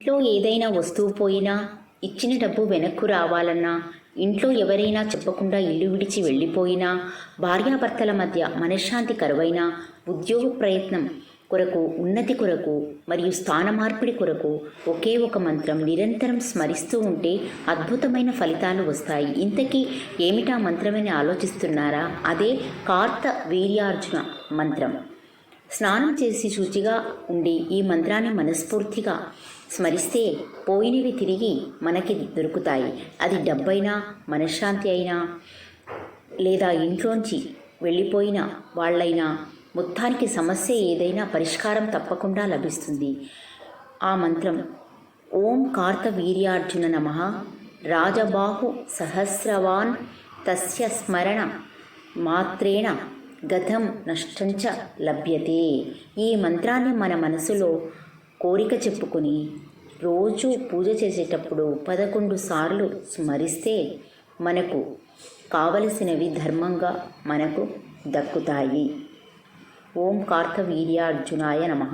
ఇంట్లో ఏదైనా వస్తువు పోయినా ఇచ్చిన డబ్బు వెనక్కు రావాలన్నా ఇంట్లో ఎవరైనా చెప్పకుండా ఇల్లు విడిచి వెళ్ళిపోయినా భార్యాభర్తల మధ్య మనశ్శాంతి కరువైనా ఉద్యోగ ప్రయత్నం కొరకు ఉన్నతి కొరకు మరియు స్థాన మార్పిడి కొరకు ఒకే ఒక మంత్రం నిరంతరం స్మరిస్తూ ఉంటే అద్భుతమైన ఫలితాలు వస్తాయి. ఇంతకీ ఏమిటా మంత్రమని ఆలోచిస్తున్నారా? అదే కార్త వీర్యార్జున మంత్రం. స్నానం చేసి శుచిగా ఉండి ఈ మంత్రాన్ని మనస్ఫూర్తిగా స్మరిస్తే పోయినవి తిరిగి మనకి దొరుకుతాయి. అది డబ్బైనా మనశ్శాంతి అయినా లేదా ఇంట్లోంచి వెళ్ళిపోయిన వాళ్ళైనా మొత్తానికి సమస్య ఏదైనా పరిష్కారం తప్పకుండా లభిస్తుంది. ఆ మంత్రం ఓం కార్తవీర్యార్జున నమ రాజబాహు సహస్రవాన్ తస్య స్మరణ మాత్రేణ గతం నష్టంచ లభ్యతే. ఈ మంత్రాన్ని మన మనసులో కోరిక చెప్పుకొని రోజు పూజ చేసేటప్పుడు పదకొండు సార్లు స్మరిస్తే మనకు కావలసినవి ధర్మంగా మనకు దక్కుతాయి. ఓం కార్తవీర్యార్జునాయ నమ.